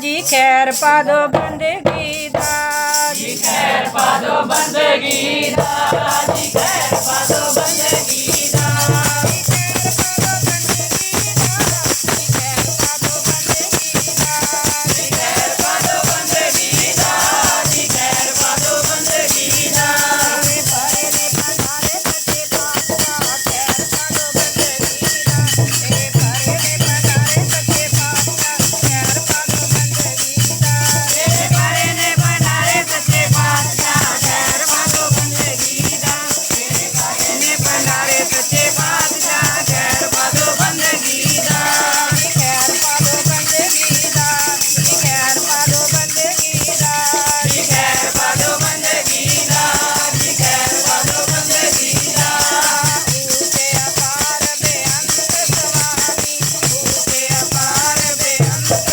ਜੀ ਖੈਰ ਪਾ ਦੋ ਬੰਦਗੀ ਦਾ ਜੀ। ਖੈਰ ਪਾ ਦੋ ਬੰਦਗੀ ਦਾ ਜੀ I'm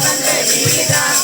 Bienvenida.